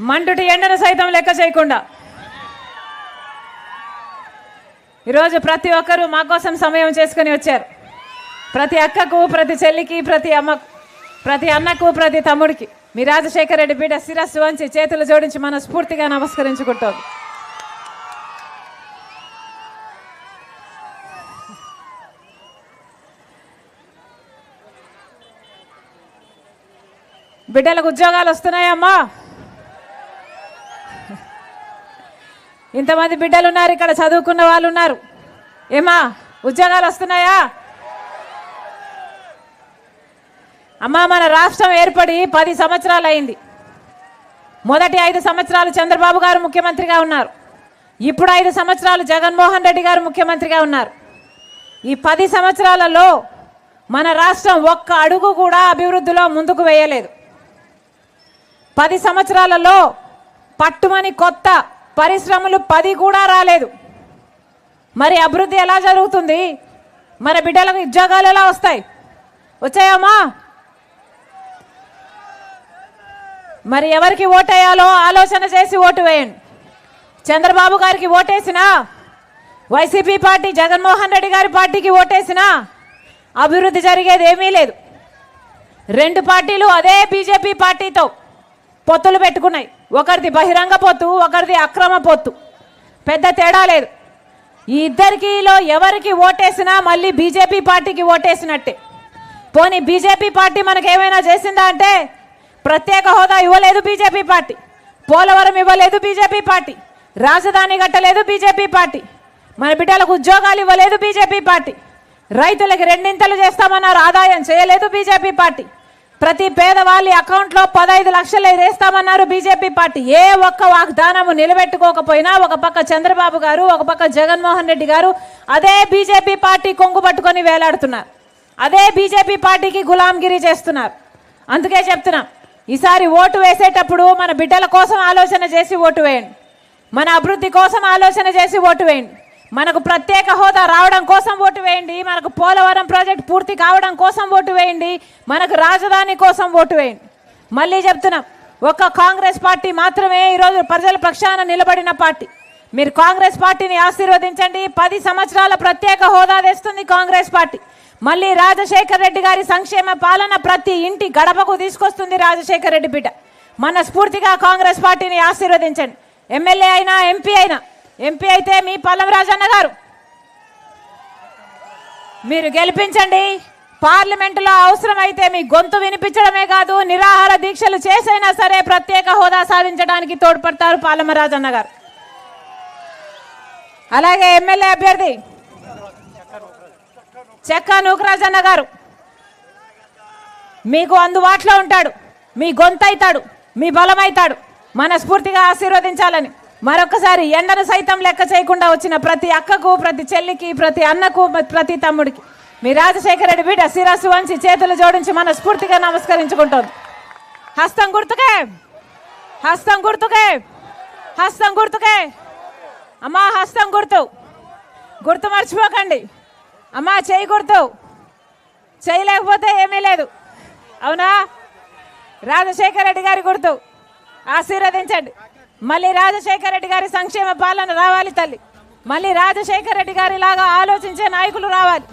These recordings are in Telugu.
మండుటి ఎండను సైతం లెక్క చేయకుండా. ఈరోజు ప్రతి ఒక్కరూ మా కోసం సమయం చేసుకుని వచ్చారు. ప్రతి అక్కకు ప్రతి చెల్లికి ప్రతి అమ్మకు ప్రతి అన్నకు ప్రతి తమ్ముడికి. మీ రాజశేఖర రెడ్డి బిడ్డ శిరస్సు వంచి చేతులు జోడించి మనస్ఫూర్తిగా నమస్కరించుకుంటోంది. బిడ్డలకు ఉద్యోగాలు వస్తున్నాయమ్మా. ఇంతమంది బిడ్డలు ఉన్నారు ఇక్కడ చదువుకున్న వాళ్ళు ఉన్నారు ఏమా ఉద్యోగాలు వస్తున్నాయా? అమ్మా మన రాష్ట్రం ఏర్పడి పది సంవత్సరాలు అయింది మొదటి ఐదు సంవత్సరాలు చంద్రబాబు గారు ముఖ్యమంత్రిగా ఉన్నారు. ఇప్పుడు ఐదు సంవత్సరాలు జగన్మోహన్ రెడ్డి గారు ముఖ్యమంత్రిగా ఉన్నారు. ఈ పది సంవత్సరాలలో మన రాష్ట్రం ఒక్క అడుగు కూడా అభివృద్ధిలో ముందుకు వేయలేదు. పది సంవత్సరాలలో పట్టుమని కొత్త పరిశ్రమలు పది కూడా రాలేదు. మరి అభివృద్ధి ఎలా జరుగుతుంది? మన బిడ్డలకు ఉద్యోగాలు ఎలా వస్తాయి? వచ్చాయమ్మా? మరి ఎవరికి ఓటేయాలో ఆలోచన చేసి ఓటు వేయండి. చంద్రబాబు గారికి ఓటేసినా వైసీపీ పార్టీ జగన్మోహన్ రెడ్డి గారి పార్టీకి ఓటేసినా అభివృద్ధి జరిగేది ఏమీ లేదు. రెండు పార్టీలు అదే బీజేపీ పార్టీతో పొత్తులు పెట్టుకున్నాయి. ఒకరిది బహిరంగ పొత్తు ఒకరిది అక్రమ పొత్తు పెద్ద తేడా లేదు. ఈ ఇద్దరికిలో ఎవరికి ఓటేసినా మళ్ళీ బీజేపీ పార్టీకి ఓటేసినట్టే. పోనీ బీజేపీ పార్టీ మనకు ఏమైనా చేసిందా అంటే ప్రత్యేక హోదా ఇవ్వలేదు బీజేపీ పార్టీ. పోలవరం ఇవ్వలేదు బీజేపీ పార్టీ. రాజధాని కట్టలేదు బీజేపీ పార్టీ. మన బిడ్డలకు ఉద్యోగాలు ఇవ్వలేదు బీజేపీ పార్టీ. రైతులకి రెండింతలు చేస్తామన్నారు ఆదాయం చేయలేదు బీజేపీ పార్టీ. ప్రతి పేదవాళ్ళ అకౌంట్లో పదహైదు లక్షలు వేస్తామన్నారు బీజేపీ పార్టీ. ఏ ఒక్క వాగ్దానము నిలబెట్టుకోకపోయినా ఒక పక్క చంద్రబాబు గారు ఒక పక్క జగన్మోహన్ రెడ్డి గారు అదే బీజేపీ పార్టీ కొంగు పట్టుకొని వేలాడుతున్నారు. అదే బీజేపీ పార్టీకి గులాంగిరి చేస్తున్నారు. అందుకే చెప్తున్నాం ఈసారి ఓటు వేసేటప్పుడు మన బిడ్డల కోసం ఆలోచన చేసి ఓటు వేయండి. మన అభివృద్ధి కోసం ఆలోచన చేసి ఓటు వేయండి. మనకు ప్రత్యేక హోదా రావడం కోసం ఓటు వేయండి మనకు పోలవరం ప్రాజెక్ట్ పూర్తి కావడం కోసం ఓటు వేయండి మనకు రాజధాని కోసం ఓటు వేయండి. మళ్ళీ చెప్తున్నాం ఒక్క కాంగ్రెస్ పార్టీ మాత్రమే ఈరోజు ప్రజల పక్షాన నిలబడిన పార్టీ. మీరు కాంగ్రెస్ పార్టీని ఆశీర్వదించండి పది సంవత్సరాల ప్రత్యేక హోదా తెస్తుంది కాంగ్రెస్ పార్టీ. మళ్ళీ రాజశేఖర్ రెడ్డి గారి సంక్షేమ పాలన ప్రతి ఇంటి గడపకు తీసుకొస్తుంది రాజశేఖర్ రెడ్డి బిడ్డ మన స్ఫూర్తిగా కాంగ్రెస్ పార్టీని ఆశీర్వదించండి. ఎమ్మెల్యే అయినా ఎంపీ అయినా ఎంపీ అయితే మీ పల్లం రాజన్న గారు. మీరు గెలిపించండి. పార్లమెంటులో అవసరమైతే మీ గొంతు వినిపించడమే కాదు నిరాహార దీక్షలు చేసైనా సరే ప్రత్యేక హోదా సాధించడానికి తోడ్పడతారు పాలమరాజన్న గారు. అలాగే ఎమ్మెల్యే అభ్యర్థి చెక్క నూకరాజన్న గారు. మీకు అందుబాటులో ఉంటాడు. మీ గొంతు అవుతాడు మీ బలమైతాడు. మనస్ఫూర్తిగా ఆశీర్వదించాలని. మరొకసారి ఎండను సైతం లెక్క చేయకుండా వచ్చిన ప్రతి అక్కకు ప్రతి చెల్లికి ప్రతి అన్నకు ప్రతి తమ్ముడికి. మీ రాజశేఖర రెడ్డి బిడ్డ శిరస్సు వంచి చేతులు జోడించి మనస్ఫూర్తిగా నమస్కరించుకుంటాం హస్తం గుర్తుకే! హస్తం గుర్తుకే! హస్తం గుర్తుకే! అమ్మా హస్తం గుర్తు. గుర్తు మర్చిపోకండి. అమ్మా చేయి గుర్తు. చేయలేకపోతే ఏమీ లేదు. అవునా? రాజశేఖర రెడ్డి గారి గుర్తు. ఆశీర్వదించండి. మళ్ళీ రాజశేఖర రెడ్డి గారి సంక్షేమ పాలన రావాలి తల్లి. మళ్ళీ రాజశేఖర రెడ్డి గారి లాగా ఆలోచించే నాయకులు రావాలి.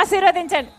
ఆశీర్వదించండి.